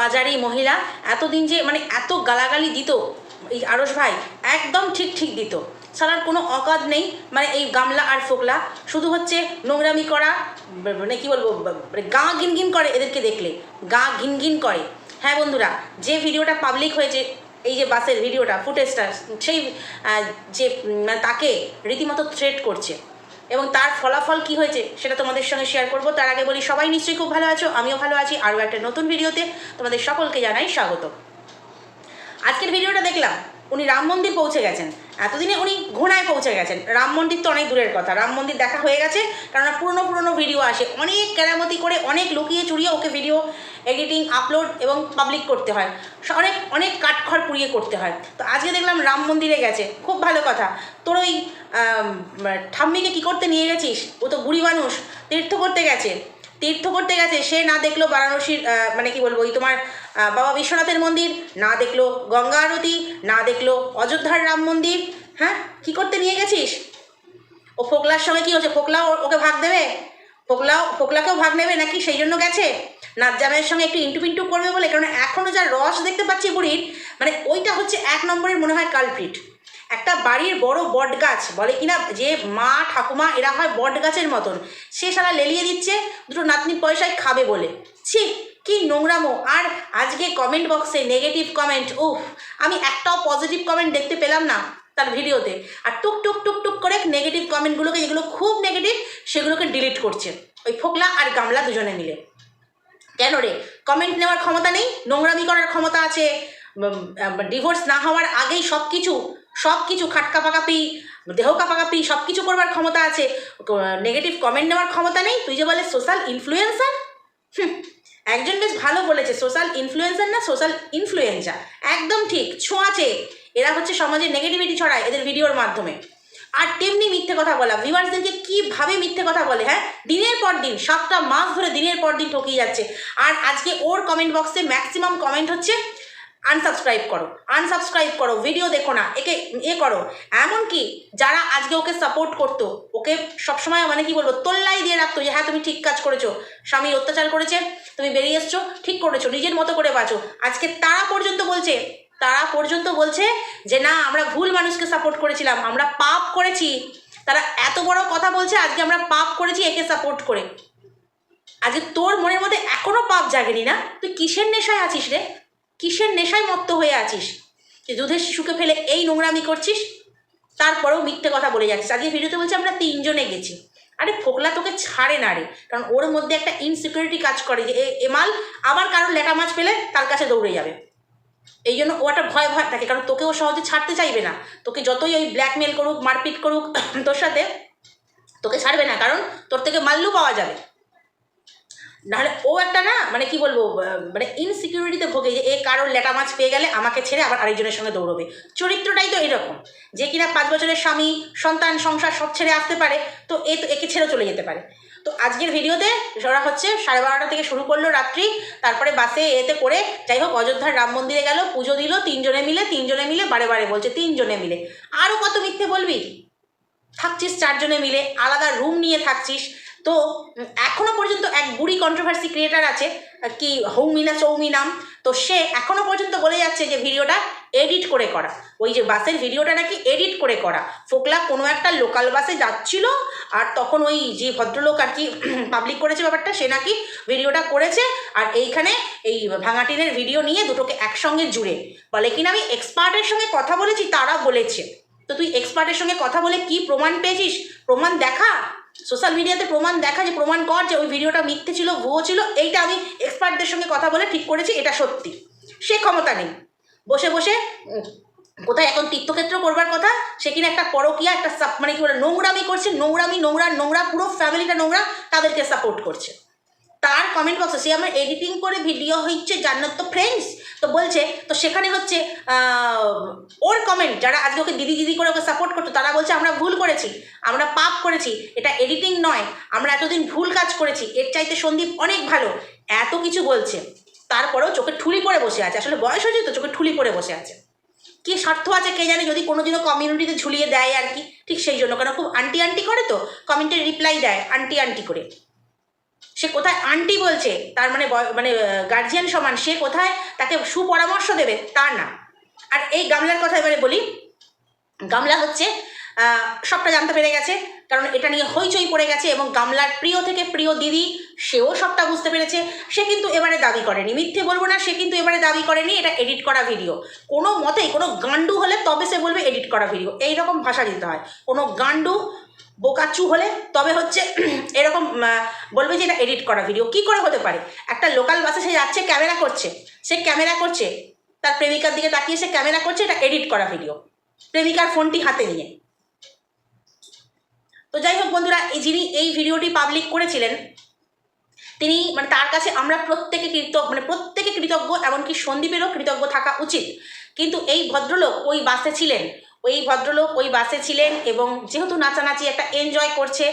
বাজারি মহিলা এতদিন যে মানে এত গালাগালি দিত, এই আরস ভাই, একদম ঠিক ঠিক দিত। সালার কোনো অকাদ নেই মানে এই গামলা আর ফোকলা। শুধু হচ্ছে নোংরামি করা মানে কি বলব মানে গা গিনগিন করে এদেরকে দেখলে, গা ঘিনঘিন করে। হ্যাঁ বন্ধুরা, যে ভিডিওটা পাবলিক হয়েছে, এই যে বাসের ভিডিওটা, ফুটেজটা, সেই যে মানে তাকে রীতিমতো থ্রেট করছে। এবং তার ফলাফল কি হয়েছে সেটা তোমাদের সঙ্গে শেয়ার করব। তার আগে বলি, সবাই নিশ্চয়ই খুব ভালো আছো, আমিও ভালো আছি, আরও একটা নতুন ভিডিওতে তোমাদের সকলকে জানাই স্বাগত আজকের ভিডিওটা দেখলাম, উনি রাম মন্দির পৌঁছে গেছেন। এতদিনে উনি ঘোড়ায় পৌঁছে গেছেন। রাম মন্দির তো অনেক দূরের কথা। রাম মন্দির দেখা হয়ে গেছে, কেননা পুরনো পুরনো ভিডিও আসে। অনেক কেরামতি করে, অনেক লুকিয়ে চুরিয়ে ওকে ভিডিও এডিটিং, আপলোড এবং পাবলিক করতে হয়। অনেক অনেক কাঠখড় পুড়িয়ে করতে হয়। তো আজকে দেখলাম রাম মন্দিরে গেছে। খুব ভালো কথা। তোর ওই ঠাম্মিকে কী করতে নিয়ে গেছিস? ও তো বুড়ি মানুষ, তীর্থ করতে গেছে। তীর্থ করতে গেছে, সে না দেখল বারাণসীর মানে কি বলব ওই তোমার বাবা বিশ্বনাথের মন্দির, না দেখল গঙ্গা আরতি, না দেখল অযোধ্যার রাম মন্দির হ্যাঁ? কি করতে নিয়ে গেছিস? ও ফোকলার সঙ্গে কি হচ্ছে? ফোকলাও ওর- ওকে ভাগ দেবে? ফোকলাও, ফোকলাকেও ভাগ নেবে নাকি? সেই জন্য গেছে? নাজ্জামের সঙ্গে একটু ইন্টু পিন্টু করবে বলে কারণ এখনও যা রস দেখতে পাচ্ছি বুড়ির মানে ওইটা হচ্ছে এক নম্বরের মনে হয় কালপ্রিট। একটা বাড়ির বড় বট গাছ বলে কিনা যে মা, ঠাকুমা এরা হয় বট গাছের মতন। সে সারা লেলিয়ে দিচ্ছে, দুটো নাতনি পয়সায় খাবে বলে। ছি, কি নোংরামো। আর আজকে কমেন্ট বক্সে নেগেটিভ কমেন্ট উফ, আমি একটাও পজিটিভ কমেন্ট দেখতে পেলাম না তার ভিডিওতে। আর টুক টুক টুক টুক করে নেগেটিভ কমেন্টগুলোকে যেগুলো খুব নেগেটিভ সেগুলোকে ডিলিট করছে। ওই ফোকলা আর গামলা দুজনে মিলে। কেন রে? কমেন্ট নেওয়ার ক্ষমতা নেই? নোংরামি করার ক্ষমতা আছে? ডিভোর্স না হওয়ার আগেই সব কিছু সব কিছু খাটকা পাকাপি দেহ কাপাকাপি সব কিছু করবার ক্ষমতা আছে। নেগেটিভ কমেন্ট নেওয়ার ক্ষমতা নেই? তুই যে বলে সোশ্যাল ইনফ্লুয়েন্সার একজন বেশ ভালো বলেছে সোশ্যাল ইনফ্লুয়েন্সার না সোশ্যাল ইনফ্লুয়েন্সার একদম ঠিক, ছোঁয়াচে। এরা হচ্ছে সমাজে নেগেটিভিটি ছড়ায় এদের ভিডিওর মাধ্যমে। আর তেমনি মিথ্যে কথা বলা ভিউয়ার্সদেরকে কীভাবে মিথ্যে কথা বলে হ্যাঁ? দিনের পর দিন সাতটা মাস ধরে দিনের পর দিন ঠকিয়ে যাচ্ছে। আর আজকে ওর কমেন্ট বক্সে ম্যাক্সিমাম কমেন্ট হচ্ছে আনসাবস্ক্রাইব করো আনসাবস্ক্রাইব করো ভিডিও দেখো না, একে এ করো। এমনকি যারা আজকে ওকে সাপোর্ট করতো, ওকে সবসময় মানে কি বলব, তোল্লাই দিয়ে রাখতো যে হ্যাঁ তুমি ঠিক কাজ করেছ, স্বামী অত্যাচার করেছে, তুমি বেরিয়ে এসছো, ঠিক করেছ, নিজের মতো করে বাঁচো। আজকে তারা পর্যন্ত বলছে, তারা পর্যন্ত বলছে যে, না, আমরা ভুল মানুষকে সাপোর্ট করেছিলাম, আমরা পাপ করেছি। তারা এত বড় কথা বলছে, আজকে আমরা পাপ করেছি, একে সাপোর্ট করে। আজকে তোর মনের মধ্যে এখনও পাপ জাগেনি না? তুই কিসের নেশায় আছিস রে? কিসের নেশায় মত্ত হয়ে আছিস? যে দুধের শিশুকে ফেলে এই নোংরামি করছিস? তারপরেও মিথ্যে কথা বলে যাচ্ছিস। আজকে ভিডিওতে বলছে আমরা তিনজনে গেছি। আরে ফোকলা তোকে ছাড়ে না রে। কারণ ওর মধ্যে একটা ইনসিকিউরিটি কাজ করে যে, এ- এ মাল আবার কারোর লেটা মাছ পেলে তার কাছে দৌড়ে যাবে। এই জন্য ও একটা ভয় ভয় থাকে। কারণ তোকে ও সহজে ছাড়তে চাইবে না। তোকে যতই ওই ব্ল্যাকমেল করুক, মারপিট করুক, তোর সাথে তোকে ছাড়বে না। কারণ তোর থেকে মাল্লু পাওয়া যাবে। নাহলে ও একটা না মানে কি বলব মানে ইনসিকিউরিটিতে ভোগে যে এ কারোর লেটা মাছ পেয়ে গেলে আমাকে ছেড়ে আবার আরেকজনের সঙ্গে দৌড়বে। চরিত্রটাই তো এরকম, যে কিনা পাঁচ বছরের স্বামী, সন্তান, সংসার সব ছেড়ে আসতে পারে, তো এ তো, একে ছেড়ে চলে যেতে পারে। তো আজকের ভিডিওতে ওরা হচ্ছে সাড়ে বারোটা থেকে শুরু করল রাত্রি, তারপরে বাসে এতে করে যাই হোক অযোধ্যার রাম মন্দিরে গেল, পুজো দিল, তিনজনে মিলে তিনজনে মিলে বারে বারে বলছে তিনজনে মিলে। আরও কত মিথ্যে বলবি? থাকছিস চারজনে মিলে, আলাদা রুম নিয়ে থাকছিস তো উম, এখনও পর্যন্ত এক বুড়ি কন্ট্রোভার্সি ক্রিয়েটার আছে কি হৌমিনা চৌমি নাম তো সে এখনও পর্যন্ত বলে যাচ্ছে যে ভিডিওটা এডিট করে করা। ওই যে বাসের ভিডিওটা নাকি এডিট করে করা। ফোকলা কোনো একটা লোকাল বাসে যাচ্ছিল আর তখন ওই যে ভদ্রলোক আর কি পাবলিক করেছে ব্যাপারটা সে নাকি ভিডিওটা করেছে আর এইখানে এই ভাঙাটিনের ভিডিও নিয়ে দুটোকে একসঙ্গে জুড়ে। বলে কিনা আমি এক্সপার্টের সঙ্গে কথা বলেছি তারা বলেছে। তো তুই এক্সপার্টের সঙ্গে কথা বলে কি প্রমাণ পেয়েছিস? প্রমাণ দেখা? সোশ্যাল মিডিয়াতে প্রমাণ দেখা যে প্রমাণ কর যে ওই ভিডিওটা মিথ্যে ছিল, ভুয়ো ছিল, এইটা আমি এক্সপার্টদের সঙ্গে কথা বলে ঠিক করেছি, এটা সত্যি। সে ক্ষমতা নেই। বসে বসে কোথায় এখন তীর্থক্ষেত্র করবার কথা? সে কিনা একটা পরকিয়া, একটা মানে কি বলে, নোংরামি করছে, নোংরামি, নোংরা নোংরা, পুরো ফ্যামিলিটা নোংরা, তাদেরকে সাপোর্ট করছে। তার কমেন্ট বক্সে সে আমার এডিটিং করে ভিডিও হচ্ছে জান্নাত তো ফ্রেন্ডস তো বলছে, তো সেখানে হচ্ছে ওর কমেন্ট যারা আজকে ওকে দিদি দিদি করে ওকে সাপোর্ট করতো, তারা বলছে, আমরা ভুল করেছি, আমরা পাপ করেছি, এটা এডিটিং নয়, আমরা এতদিন ভুল কাজ করেছি, এর চাইতে সন্দীপ অনেক ভালো। এত কিছু বলছে। তারপরেও চোখে ঠুলি পড়ে বসে আছে, আসলে বয়স হয়েছে তো চোখে ঠুলি পড়ে বসে আছে। কি স্বার্থ আছে কে জানে, যদি কোনোদিনও কমিউনিটিতে ঝুলিয়ে দেয় আর কি, ঠিক সেই জন্য কারণ খুব আন্টি আন্টি করে তো কমেন্টে রিপ্লাই দেয় আন্টি আন্টি করে। সে কোথায় আন্টি বলছে, তার মানে মানে গার্জিয়ান সমান, সে কোথায় তাকে সুপরামর্শ দেবে, তা না। আর এই গামলার কথা এবারে বলি, গামলা হচ্ছে সবটা জানতে পেরে গেছে। কারণ এটা নিয়ে হইচই পড়ে গেছে এবং গামলার প্রিয় থেকে প্রিয় দিদি, সেও সবটা বুঝতে পেরেছে। সে কিন্তু এবারে দাবি করেনি। মিথ্যে বলব না, সে কিন্তু এবারে দাবি করেনি, এটা এডিট করা ভিডিও কোনো মতেই কোনো গান্ডু হলে তবে সে বলবে এডিট করা ভিডিও এইরকম ভাষা দিতে হয়। কোনো গান্ডু বোকাচু হলে তবে হচ্ছে এরকম বলবে যে এটা এডিট করা ভিডিও কি করে হতে পারে? একটা লোকাল বাসে সে যাচ্ছে ক্যামেরা করছে। সে ক্যামেরা করছে, তার প্রেমিকার দিকে তাকিয়ে সে ক্যামেরা করছে, এটা এডিট করা ভিডিও প্রেমিকার ফোনটি হাতে নিয়ে। তো যাই হোক বন্ধুরা, এই যিনি এই ভিডিওটি পাবলিক করেছিলেন, তিনি মানে তার কাছে আমরা প্রত্যেকে কৃতজ্ঞ মানে প্রত্যেকে কৃতজ্ঞ, এমনকি সন্দীপেরও কৃতজ্ঞ থাকা উচিত। কিন্তু এই ভদ্রলোক ওই বাসে ছিলেন। ওই ভদ্রলোক ওই বাসে ছিলেন এবং যেহেতু নাচানাচি একটা এনজয় করছে,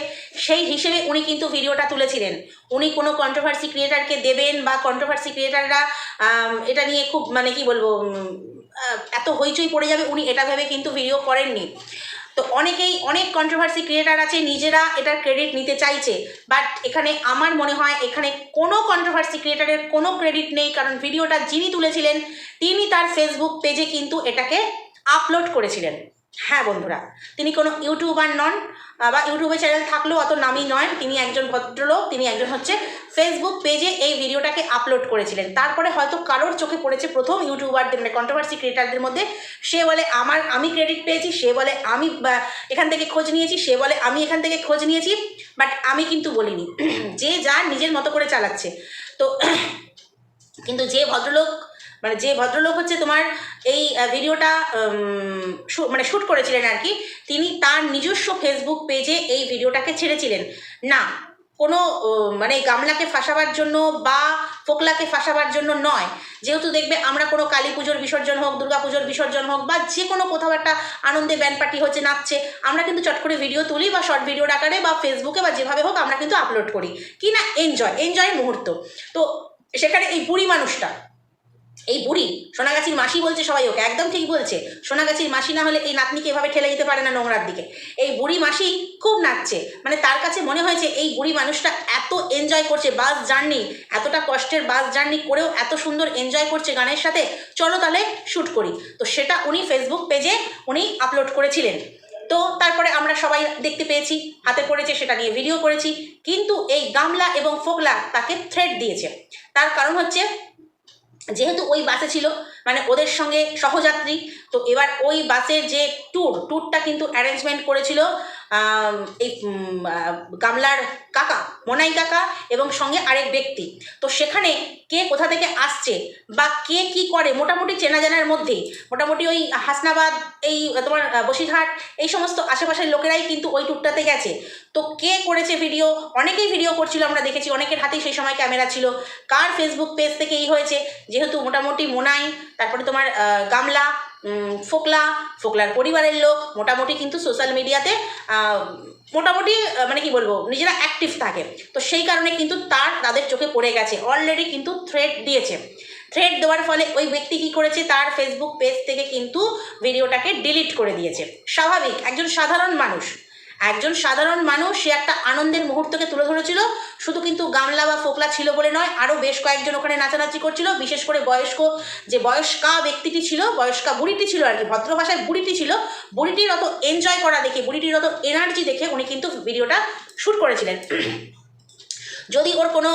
সেই হিসেবে উনি কিন্তু ভিডিওটা তুলেছিলেন। উনি কোনো কন্ট্রোভার্সি ক্রিয়েটারকে দেবেন বা কন্ট্রোভার্সি ক্রিয়েটাররা এটা নিয়ে খুব মানে কি বলব এত হইচই পড়ে যাবে, উনি এটা ভেবে কিন্তু ভিডিও করেননি। তো অনেকেই অনেক কন্ট্রোভার্সি ক্রিয়েটার আছে, নিজেরা এটার ক্রেডিট নিতে চাইছে। বাট এখানে আমার মনে হয় এখানে কোনো কন্ট্রোভার্সি ক্রিয়েটারের কোনো ক্রেডিট নেই, কারণ ভিডিওটা যিনি তুলেছিলেন, তিনি তার ফেসবুক পেজে কিন্তু এটাকে আপলোড করেছিলেন। হ্যাঁ বন্ধুরা। তিনি কোনো ইউটিউবার নন, বা ইউটিউবে চ্যানেল থাকলেও অত নামই নয়। তিনি একজন ভদ্রলোক, তিনি একজন হচ্ছে ফেসবুক পেজে এই ভিডিওটাকে আপলোড করেছিলেন। তারপরে হয়তো কারোর চোখে পড়েছে প্রথম ইউটিউবারদের মানে কন্ট্রোভার্সি ক্রিয়েটারদের মধ্যে। সে বলে, আমার, আমি ক্রেডিট পেয়েছি। সে বলে, আমি এখান থেকে খোঁজ নিয়েছি। সে বলে, আমি এখান থেকে খোঁজ নিয়েছি বাট আমি কিন্তু বলিনি। যে যার নিজের মতো করে চালাচ্ছে। তো, কিন্তু যে ভদ্রলোক মানে যে ভদ্রলোক হচ্ছে তোমার এই ভিডিওটা মানে শ্যুট করেছিলেন আর কি, তিনি তার নিজস্ব ফেসবুক পেজে এই ভিডিওটাকে ছেড়েছিলেন। না, কোনো মানে গামলাকে ফাঁসাবার জন্য বা ফোকলাকে ফাঁসাবার জন্য নয়। যেহেতু দেখবে আমরা কোনো কালী পুজোর বিসর্জন হোক, দুর্গা পুজোর বিসর্জন হোক বা যে কোনো কোথাও একটা আনন্দে ব্যান্ড পার্টি হচ্ছে, নাচছে, আমরা কিন্তু চট করে ভিডিও তুলি বা শর্ট ভিডিও আকারে বা ফেসবুকে বা যেভাবে হোক আমরা কিন্তু আপলোড করি। কি না এনজয় এনজয়ের মুহূর্ত। তো সেখানে এই বুড়ি মানুষটা এই বুড়ি, সোনাগাছির মাসি বলছে সবাই ওকে, একদম ঠিক বলছে। সোনাগাছির মাসি না হলে এই নাতনিকে এভাবে ঠেলে দিতে পারে না নোংরার দিকে। এই বুড়ি মাসি খুব নাচছে। মানে তার কাছে মনে হয়েছে এই বুড়ি মানুষটা এত এনজয় করছে বাস জার্নি এতটা কষ্টের বাস জার্নি করেও এত সুন্দর এনজয় করছে গানের সাথে। চলো তাহলে শ্যুট করি। তো সেটা উনি ফেসবুক পেজে উনি আপলোড করেছিলেন। তো তারপরে আমরা সবাই দেখতে পেয়েছি, হাতে পড়েছে সেটা নিয়ে ভিডিও করেছি। কিন্তু এই গামলা এবং ফোগলা তাকে থ্রেড দিয়েছে। তার কারণ হচ্ছে যেহেতু ওই বাসে ছিল মানে ওদের সঙ্গে সহযাত্রী, তো এবার ওই বাসের যে ট্যুর ট্যুরটা কিন্তু অ্যারেঞ্জমেন্ট করেছিল এই গামলার কাকা, মনাই কাকা এবং সঙ্গে আরেক ব্যক্তি। তো সেখানে কে কোথা থেকে আসছে বা কে কি করে মোটামুটি চেনা জানার মধ্যেই মোটামুটি ওই হাসনাবাদ, এই তোমার বসিরহাট, এই সমস্ত আশেপাশের লোকেরাই কিন্তু ওই ট্যুরটাতে গেছে। তো কে করেছে ভিডিও অনেকেই ভিডিও করছিল, আমরা দেখেছি, অনেকের হাতেই সেই সময় ক্যামেরা ছিল। কার ফেসবুক পেজ থেকে এই হয়েছে? যেহেতু মোটামুটি মোনাই, তারপরে তোমার গামলা ফোকলা, ফোকলার পরিবারের লোক, মোটামুটি কিন্তু সোশ্যাল মিডিয়াতে মোটামুটি মানে কি বলব, নিজেরা অ্যাক্টিভ থাকে। তো সেই কারণে কিন্তু তার, তাদের চোখে পড়ে গেছে। অলরেডি কিন্তু থ্রেড দিয়েছে। থ্রেড দেওয়ার ফলে ওই ব্যক্তি কী করেছে? তার ফেসবুক পেজ থেকে কিন্তু ভিডিওটাকে ডিলিট করে দিয়েছে। স্বাভাবিক, একজন সাধারণ মানুষ। একজন সাধারণ মানুষ, সে একটা আনন্দের মুহূর্তকে তুলে ধরেছিল। শুধু কিন্তু গামলা বা ফোকলা ছিল বলে নয় আরও বেশ কয়েকজন ওখানে নাচানাচি করছিল, বিশেষ করে বয়স্ক যে বয়স্কা ব্যক্তিটি ছিল, বয়স্কা বুড়িটি ছিল আর কি, ভদ্র ভাষায় বুড়িটি ছিল, বুড়িটির অত এনজয় করা দেখে, বুড়িটির অত এনার্জি দেখে উনি কিন্তু ভিডিওটা শ্যুট করেছিলেন। যদি ওর কোনো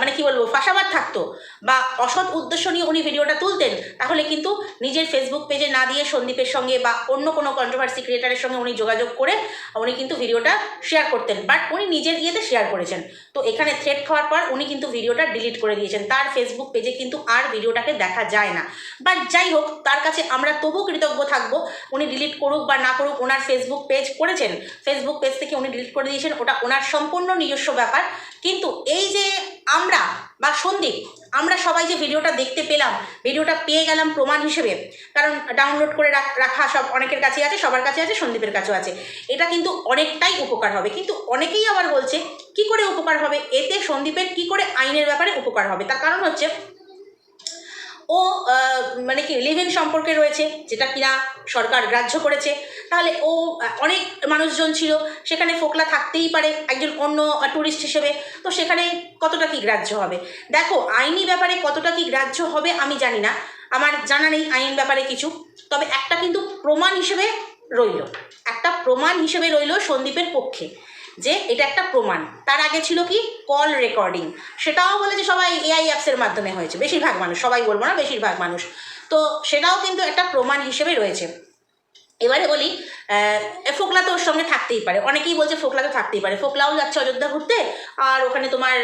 মানে কি বলব, ফাঁসাবাদ থাকতো বা অসৎ উদ্দেশ্য নিয়ে উনি ভিডিওটা তুলতেন, তাহলে কিন্তু নিজের ফেসবুক পেজে না দিয়ে সন্দীপের সঙ্গে বা অন্য কোনো কন্ট্রোভার্সি ক্রিয়েটারের সঙ্গে উনি যোগাযোগ করে উনি কিন্তু ভিডিওটা শেয়ার করতেন। বাট উনি নিজের ইয়েতে শেয়ার করেছেন। তো এখানে থ্রেড খাওয়ার পর উনি কিন্তু ভিডিওটা ডিলিট করে দিয়েছেন। তার ফেসবুক পেজে কিন্তু আর ভিডিওটাকে দেখা যায় না। বাট যাই হোক, তার কাছে আমরা তবু কৃতজ্ঞ থাকব, উনি ডিলিট করুক বা না করুক ওনার ফেসবুক পেজ করেছেন। ফেসবুক পেজ থেকে উনি ডিলিট করে দিয়েছেন, ওটা ওনার সম্পূর্ণ নিজস্ব ব্যাপার। কিন্তু এই যে আমরা বা সন্দীপ, আমরা সবাই যে ভিডিওটা দেখতে পেলাম, ভিডিওটা পেয়ে গেলাম প্রমাণ হিসেবে, কারণ ডাউনলোড করে রাখা সব অনেকের কাছে আছে, সবার কাছে আছে, সন্দীপের কাছেও আছে। এটা কিন্তু অনেকটাই উপকার হবে, কিন্তু অনেকেই আবার বলছে, কি করে উপকার হবে? এতে সন্দীপের কি করে আইনের ব্যাপারে উপকার হবে? তার কারণ হচ্ছে ও মানে কি লিভ সম্পর্কে রয়েছে, যেটা কিনা সরকার গ্রাহ্য করেছে। তাহলে ও অনেক মানুষজন ছিল, সেখানে ফোকলা থাকতেই পারে, একজন অন্য ট্যুরিস্ট হিসেবে। তো সেখানে কতটা কি গ্রাহ্য হবে? দেখো, আইনি ব্যাপারে কতটা কি গ্রাহ্য হবে আমি জানি না। আমার জানা নেই আইন ব্যাপারে কিছু। তবে একটা কিন্তু প্রমাণ হিসেবে রইল। একটা প্রমাণ হিসেবে রইল সন্দীপের পক্ষে। যে এটা একটা প্রমাণ। তার আগে ছিল কি? কল রেকর্ডিং সেটাও বলে যে সবাই এআই অ্যাপসের মাধ্যমে হয়েছে। বেশিরভাগ মানুষ, সবাই বলব না, বেশিরভাগ মানুষ। তো সেটাও কিন্তু একটা প্রমাণ হিসেবে রয়েছে। এবারে বলি ফোকলা তো ওর সঙ্গে থাকতেই পারে। অনেকেই বলছে ফোকলা তো থাকতেই পারে। ফোকলাও যাচ্ছে অযোধ্যা ঘুরতে, আর ওখানে তোমার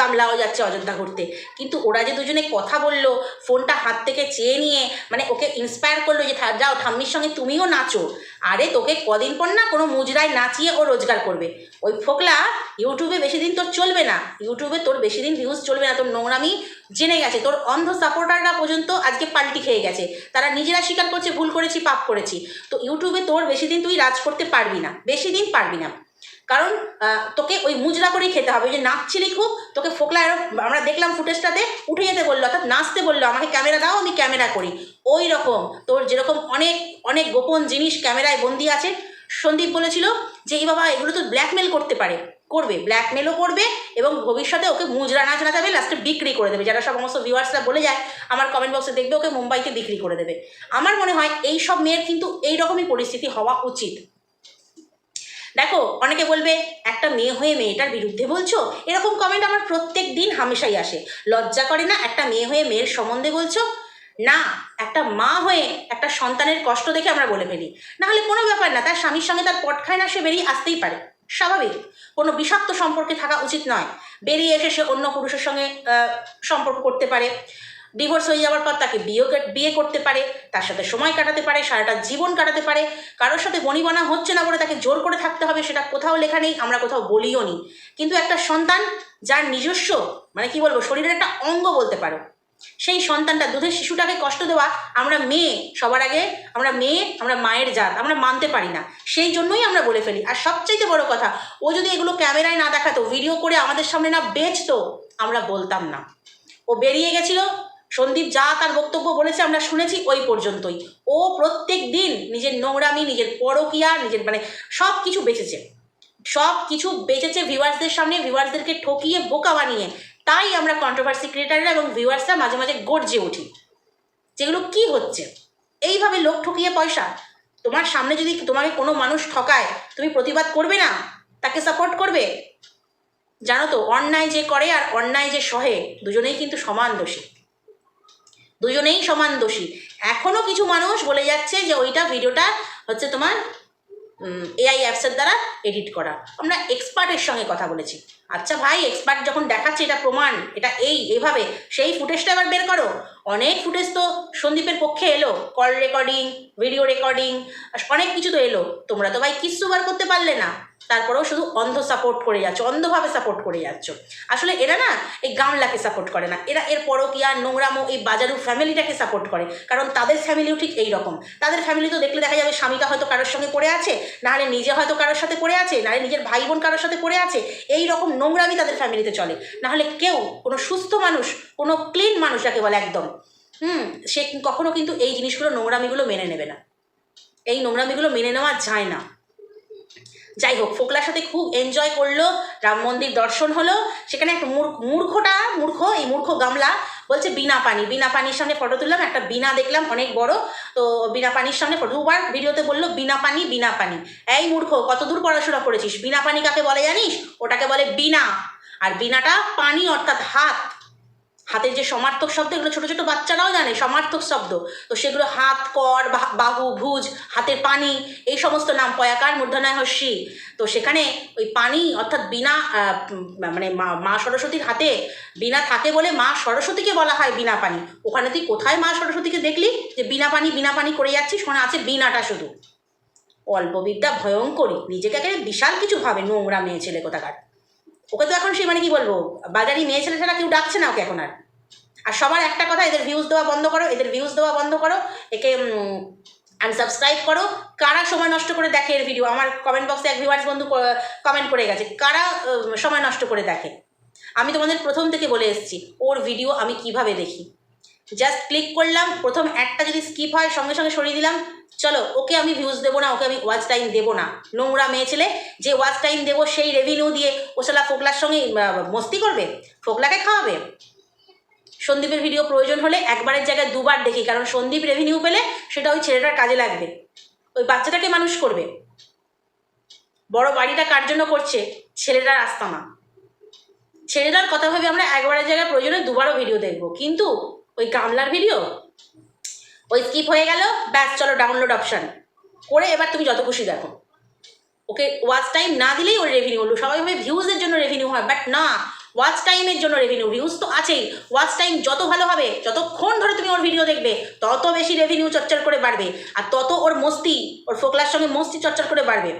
গামলাও যাচ্ছে অযোধ্যা ঘুরতে। কিন্তু ওরা যে দুজনে কথা বলল, ফোনটা হাত থেকে চেয়ে নিয়ে মানে ওকে ইন্সপায়ার করল যে যাও, ঠাম্মির সঙ্গে তুমিও নাচো। আরে, তোকে কদিন পর না কোনো মুজরায় নাচিয়ে ও রোজগার করবে। ওই ফোকলা ইউটিউবে বেশি দিন তোর চলবে না। ইউটিউবে তোর বেশি দিন ভিউজ চলবে না। তোর নোংরামি জেনে গেছে। তোর অন্ধ সাপোর্টাররা পর্যন্ত আজকে পাল্টি খেয়ে গেছে। তারা নিজেরা স্বীকার করছে, ভুল করেছি, পাপ করেছি। তো ইউটিউবে তোর বেশি দিন তুই রাজ করতে পারবি না। বেশি দিন পারবি না। কারণ তোকে ওই মুজরা করেই খেতে হবে। যে নাচছিলি খুব, তোকে ফোকলা এরম, আমরা দেখলাম ফুটেজটাতে, উঠে যেতে বলল, অর্থাৎ নাচতে বলল, আমাকে ক্যামেরা দাও, আমি ক্যামেরা করি। ওই রকম তোর যেরকম অনেক অনেক গোপন জিনিস ক্যামেরায় বন্দি আছে। সন্দীপ বলেছিল যে, এই বাবা, এগুলো তো ব্ল্যাকমেল করতে পারে। করবে ব্ল্যাকমেলও করবে এবং ভবিষ্যতে ওকে মুজরা নাচ নাচাবে লাস্টে বিক্রি করে দেবে। যারা সমস্ত ভিউয়ার্সরা বলে যায়, আমার কমেন্ট বক্সে দেখবে, ওকে মুম্বাইতে বিক্রি করে দেবে। আমার মনে হয় এই সব মেয়ের কিন্তু এই রকমই পরিস্থিতি হওয়া উচিত। দেখো, অনেকে বলবে, একটা মেয়ে হয়ে মেয়েটার বিরুদ্ধে বলছো? এরকম কমেন্ট আমার প্রত্যেক দিন হামেশাই আসে। লজ্জা করে না, একটা মেয়ে হয়ে মেয়ের সম্বন্ধে বলছো? না, একটা মা হয়ে একটা সন্তানের কষ্ট দেখে আমরা বলে ফেলি। না হলে কোনো ব্যাপার না, তার স্বামীর সঙ্গে তার পট খায় না, সে বেরিয়ে আসতেই পারে। স্বাভাবিক, কোনো বিষাক্ত সম্পর্কে থাকা উচিত নয়। বেরিয়ে এসে সে অন্য পুরুষের সঙ্গে সম্পর্ক করতে পারে। ডিভোর্স হয়ে যাওয়ার পর তাকে বিয়ে বিয়ে করতে পারে, তার সাথে সময় কাটাতে পারে, সারাটা জীবন কাটাতে পারে। কারোর সাথে বনিবনা হচ্ছে না বলে তাকে জোর করে থাকতে হবে, সেটা কোথাও লেখা নেই, আমরা কোথাও বলিও নি। কিন্তু একটা সন্তান, যার নিজস্ব মানে কি বলব, শরীরের একটা অঙ্গ বলতে পারো সেই সন্তানটা, দুধের শিশুটাকে কষ্ট দেওয়া, আমরা মেয়ে, সবার আগে আমরা মেয়ে, আমরা মায়ের জাত, আমরা মানতে পারি না। সেই জন্যই আমরা বলে ফেলি। আর সবচাইতে বড় কথা, ও যদি এগুলো ক্যামেরায় না দেখাতো, ভিডিও করে আমাদের সামনে না বেচতো, আমরা বলতাম না। ও বেরিয়ে গেছিল, সন্দীপ যা তার বক্তব্য বলেছে আমরা শুনেছি ওই পর্যন্তই। ও প্রত্যেক দিন নিজের নোংরামি, নিজের পরকিয়া, নিজের মানে সব কিছু বেঁচেছে সব কিছু বেঁচেছে ভিউয়ার্সদের সামনে ভিউয়ার্সদেরকে ঠকিয়ে বোকা বানিয়ে। তাই আমরা কন্ট্রোভার্সি ক্রিয়েটাররা এবং ভিউয়ার্সরা মাঝে মাঝে গর্জে উঠি। যেগুলো কি হচ্ছে? এইভাবে লোক ঠকিয়ে পয়সা। তোমার সামনে যদি তোমাকে কোনো মানুষ ঠকায়, তুমি প্রতিবাদ করবে না? তাকে সাপোর্ট করবে? জানো তো, অন্যায় যে করে আর অন্যায় যে সহে, দুজনেই কিন্তু সমান দোষী। দুজনেই সমান দোষী। এখনও কিছু মানুষ বলে যাচ্ছে যে ওইটা ভিডিওটা হচ্ছে তোমার এআই অ্যাপসের দ্বারা এডিট করা। আমরা এক্সপার্টের সঙ্গে কথা বলেছি। আচ্ছা ভাই এক্সপার্ট যখন দেখাচ্ছে এটা প্রমাণ, এটা এই, এভাবে, সেই ফুটেজটা এবার বের করো। অনেক ফুটেজ তো সন্দীপের পক্ষে এলো কল রেকর্ডিং ভিডিও রেকর্ডিং অনেক কিছু তো এলো। তোমরা তো ভাই কিচ্ছু বার করতে পারলে না। তারপরেও শুধু অন্ধ সাপোর্ট করে যাচ্ছ, অন্ধভাবে সাপোর্ট করে যাচ্ছ। আসলে এরা না এই গামলাকে সাপোর্ট করে না। এরা এর পরকিয়া, নোংরামো এই বাজারু ফ্যামিলিটাকে সাপোর্ট করে। কারণ তাদের ফ্যামিলিও ঠিক এই রকম। তাদের ফ্যামিলি তো দেখলে দেখা যাবে স্বামীটা হয়তো কারোর সঙ্গে পড়ে আছে নাহলে নিজে হয়তো কারোর সাথে পড়ে আছে নাহলে নিজের ভাই বোন কারোর সাথে পড়ে আছে। এই রকম নোংরামি তাদের ফ্যামিলিতে চলে। নাহলে কেউ, কোনো সুস্থ মানুষ, কোনো ক্লিন মানুষ যাকে বলে একদম, হুম, সে কখনো কিন্তু এই জিনিসগুলো নোংরামিগুলো মেনে নেবে না। এই নোংরামিগুলো মেনে নেওয়া যায় না। যাই হোক ফোকলার সাথে খুব এনজয় করল, রাম মন্দির দর্শন হলো। সেখানে একটা মূর্খ, মূর্খটা, মূর্খ, এই মূর্খ গামলা বলছে বিনা পানি। বিনা পানির সামনে ফটো তুললাম, একটা বিনা দেখলাম, অনেক বড়। তো বিনা পানির সামনে ফটো দুবার ভিডিওতে বলল, বিনা পানি বিনা পানি। এই মূর্খ কত দূর পড়াশোনা করেছিস? বিনা পানি কাকে বলে জানিস? ওটাকে বলে বিনা। আর বিনাটা পানি অর্থাৎ হাত। হাতের যে সমার্থক শব্দ, এগুলো ছোটো ছোটো বাচ্চারাও জানে, সমার্থক শব্দ। তো সেগুলো হাত, কর বাহু, ভুজ, হাতের পানি, এই সমস্ত নাম পয়াকার মূর্ধনায় হস্যি। তো সেখানে ওই পানি অর্থাৎ বিনা মানে মা মা সরস্বতীর হাতে বিনা থাকে বলে মা সরস্বতীকে বলা হয় বিনা পানি। ওখানে তুই কোথায় মা সরস্বতীকে দেখলি? যে বিনা পানি বিনা পানি করে যাচ্ছিস ওখানে আছে বিনাটা শুধু। অল্প বিদ্যা ভয়ঙ্করী, নিজেকে একেবারে বিশাল কিছু ভাবে, নোংরা মেয়ে, ছেলে, কোথাকার। ওকে তো এখন সে মানে কি বলব, বাজারি মেয়ে ছেলে ছাড়া কেউ ডাকছে না ওকে এখন আর। আর সবার একটা কথা, এদের ভিউজ দেওয়া বন্ধ করো, এদের ভিউজ দেওয়া বন্ধ করো, একে আনসাবস্ক্রাইব করো। কারা সময় নষ্ট করে দেখে এর ভিডিও আমার কমেন্ট বক্সে এক ভিউয়ার্স বন্ধু কমেন্ট করে গেছে, কারা সময় নষ্ট করে দেখে? আমি তোমাদের প্রথম থেকে বলে এসেছি, ওর ভিডিও আমি কীভাবে দেখি? জাস্ট ক্লিক করলাম, প্রথম একটা যদি স্কিপ হয়, সঙ্গে সঙ্গে সরিয়ে দিলাম। চলো, ওকে আমি ভিউজ দেবো না, ওকে আমি ওয়াচ টাইম দেবো না। নোংরা মেয়ে ছেলে, যে ওয়াচ টাইম দেবো, সেই রেভিনিউ দিয়ে ও শালা ফোকলার সঙ্গে মস্তি করবে? ফোকলাকে খাওয়াবে? সন্দীপের ভিডিও প্রয়োজন হলে একবারের জায়গায় দুবার দেখি, কারণ সন্দীপ রেভিনিউ পেলে সেটা ওই ছেলেটার কাজে লাগবে। ওই বাচ্চাটাকে মানুষ করবে। বড় বাড়িটা কার জন্য করছে? ছেলেটার আস্তানা। ছেলেটার কথা ভেবে আমরা একবারের জায়গায় প্রয়োজনে দুবারও ভিডিও দেখব। কিন্তু ওই গামলার ভিডিও ওই স্কিপ হয়ে গেল, ব্যাস, চলো ডাউনলোড অপশান করে এবার তুমি যত খুশি দেখো। ওকে ওয়াচ টাইম না দিলেই ওর রেভিনিউ হলো। সবাই ভাবে ভিউজের জন্য রেভিনিউ হয় বাট না ওয়াচ টাইমের জন্য রেভিনিউ ভিউজ তো আছেই। ওয়াচ টাইম যত ভালো হবে, যতক্ষণ ধরে তুমি ওর ভিডিও দেখবে, তত বেশি রেভিনিউ চর্চার করে বাড়বে। আর তত ওর মস্তি, ওর ফোকলার সঙ্গে মস্তি চর্চার করে বাড়বে।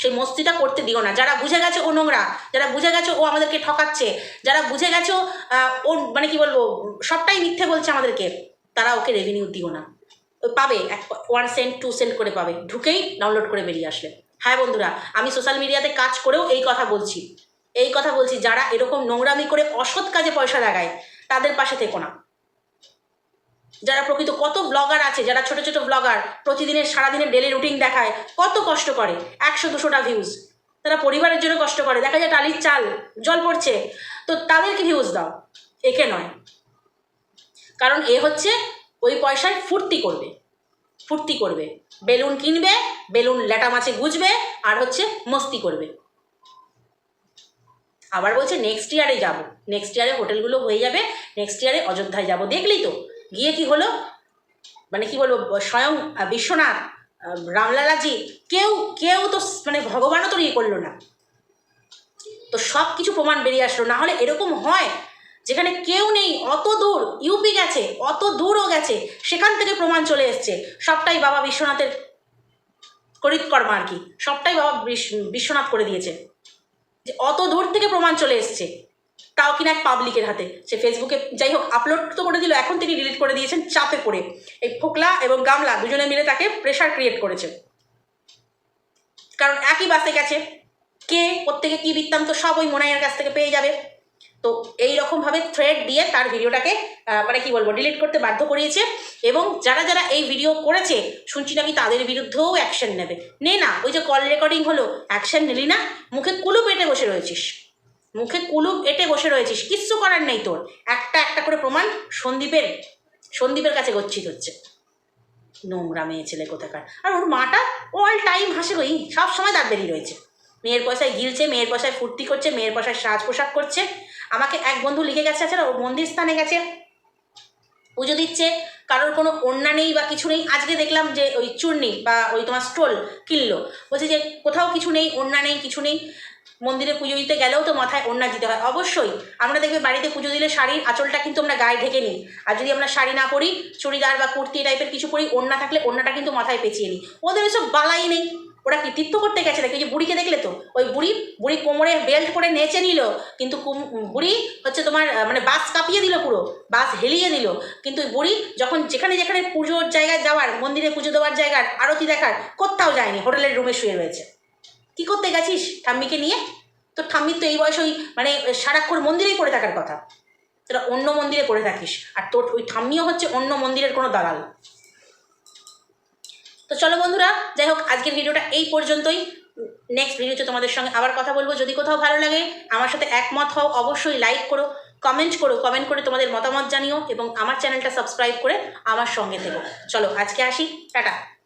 সেই মস্তিটা করতে দিও না। যারা বুঝে গেছে ও নোংরা, যারা বুঝে গেছে ও আমাদেরকে ঠকাচ্ছে, যারা বুঝে গেছো ও মানে কি বলব, সবটাই মিথ্যে বলছে আমাদেরকে, তারা ওকে রেভিনিউ দিও না। পাবে, এক ওয়ান সেন্ট টু সেন্ট করে পাবে। ঢুকেই ডাউনলোড করে বেরিয়ে আসলে হ্যাঁ বন্ধুরা, আমি সোশ্যাল মিডিয়াতে কাজ করেও এই কথা বলছি। এই কথা বলছি, যারা এরকম নোংরামি করে অসৎ কাজে পয়সা লাগায়, তাদের পাশে থেকো না। যারা প্রকৃত কত ব্লগার আছে, যারা ছোট ছোট ব্লগার প্রতিদিনের সারাদিনের ডেলি রুটিন দেখায়, কত কষ্ট করে, একশো দুশোটা ভিউজ তারা পরিবারের জন্য কষ্ট করে, দেখা যায় টালির চাল, জল পড়ছে। তো তাদেরকে ভিউজ দাও, একে নয়। কারণ এ হচ্ছে ওই পয়সায় ফুর্তি করবে ফুর্তি করবে। বেলুন কিনবে, বেলুন ল্যাটা মাছে গুজবে, আর হচ্ছে মস্তি করবে। আবার বলছে নেক্সট ইয়ারে যাব। নেক্সট ইয়ারে হোটেলগুলো হয়ে যাবে নেক্সট ইয়ারে অযোধ্যায় যাব। দেখলি তো? গিয়ে কি হলো? মানে কি বলব, স্বয়ং বিশ্বনাথ রামলালাজি, কেউ কেউ তো মানে ভগবানও তো ইয়ে করল না। তো সব কিছু প্রমাণ বেরিয়ে আসলো। না হলে এরকম হয়, যেখানে কেউ নেই, অত দূর ইউপি গেছে, অত দূরও গেছে, সেখান থেকে প্রমাণ চলে এসছে। সবটাই বাবা বিশ্বনাথের করিতকর্মা আর কি। সবটাই বাবা বিশ- বিশ্বনাথ করে দিয়েছে। যে অত দূর থেকে প্রমাণ চলে এসছে। তাও কিনা এক পাবলিকের হাতে। সে ফেসবুকে যাই হোক আপলোড তো করে দিল, এখন তিনি ডিলিট করে দিয়েছেন চাপে পড়ে। এই ফোকলা এবং গামলা দুজনে মিলে তাকে প্রেশার ক্রিয়েট করেছে। কারণ একই বাসে গেছে। কে প্রত্যেকে কী বৃত্তান্ত, সব ওই মোনাইয়ের কাছ থেকে পেয়ে যাবে। তো এই রকমভাবে থ্রেড দিয়ে তার ভিডিওটাকে মানে কি বলব ডিলিট করতে বাধ্য করিয়েছে। এবং যারা যারা এই ভিডিও করেছে, শুনছি নাকি তাদের বিরুদ্ধেও অ্যাকশন নেবে। নে না, ওই যে কল রেকর্ডিং হলো অ্যাকশন নিলি না, মুখে কুলুপ পেটে বসে রয়েছিস। মুখে কুলুপ এঁটে বসে রয়েছিস, কিচ্ছু করার নেই তোর। একটা একটা করে প্রমাণ সন্দীপের সন্দীপের কাছে গচ্ছিত হচ্ছে। নোংরা মেয়ে ছেলে কোথাকার। আর ওর মাটা অল টাইম হাসে ওই সব সময় দাঁত বেরিয়ে রয়েছে। মেয়ের পয়সায় গিলছে, মেয়ের পয়সায় ফুর্তি করছে, মেয়ের পয়সায় সাজ পোশাক করছে। আমাকে এক বন্ধু লিখে গেছে আচ্ছা ও মন্দির স্থানে গেছে। পুজো দিচ্ছে, কারোর কোনো ওড়না নেই বা কিছু নেই। আজকে দেখলাম যে ওই চূর্ণি বা ওই তোমার স্টোল কিনলো। বলছে যে কোথাও কিছু নেই, ওড়না নেই, কিছু নেই। মন্দিরে পুজো দিতে গেলেও তো মাথায় ওড়না দিতে হয়। অবশ্যই আমরা দেখবে বাড়িতে পুজো দিলে শাড়ির আঁচলটা কিন্তু আমরা গায়ে ঢেকে নিই। আর যদি আমরা শাড়ি না পরি, চুড়িদার বা কুর্তি টাইপের কিছু পরি, ওড়না থাকলে ওড়নাটা কিন্তু মাথায় পেঁচিয়ে নিই। ওদের এসব বালাই নেই। ওরা কি তীর্থ করতে গেছে। নাকি যে বুড়িকে দেখলে তো? ওই বুড়ি বুড়ি কোমরে বেল্ট করে নেচে নিল, কিন্তু বুড়ি হচ্ছে তোমার মানে বাস কাঁপিয়ে দিল পুরো বাস হেলিয়ে দিল। কিন্তু ওই বুড়ি যখন যেখানে যেখানে পুজোর জায়গায় যাওয়ার, মন্দিরে পুজো দেওয়ার জায়গার আরতি দেখার, কোথাও যায়নি। হোটেলের রুমে শুয়ে রয়েছে। কি করতে গেছিস ঠাম্মিকে নিয়ে? তো ঠাম্মির তো এই বয়স ওই মানে সারাক্ষণ মন্দিরেই পড়ে থাকার কথা। তোরা অন্য মন্দিরে পড়ে থাকিস। আর তোর ওই ঠাম্মিও হচ্ছে অন্য মন্দিরের কোনো দালাল। তো চলো বন্ধুরা, যাই হোক, আজকের ভিডিওটা এই পর্যন্তই। নেক্সট ভিডিওতে তোমাদের সঙ্গে আবার কথা বলব। যদি কোথাও ভালো লাগে, আমার সাথে একমত হও, অবশ্যই লাইক করো কমেন্ট করো কমেন্ট করে তোমাদের মতামত জানিও এবং আমার চ্যানেলটা সাবস্ক্রাইব করে আমার সঙ্গে থেকো। চলো, আজকে আসি। টাটা।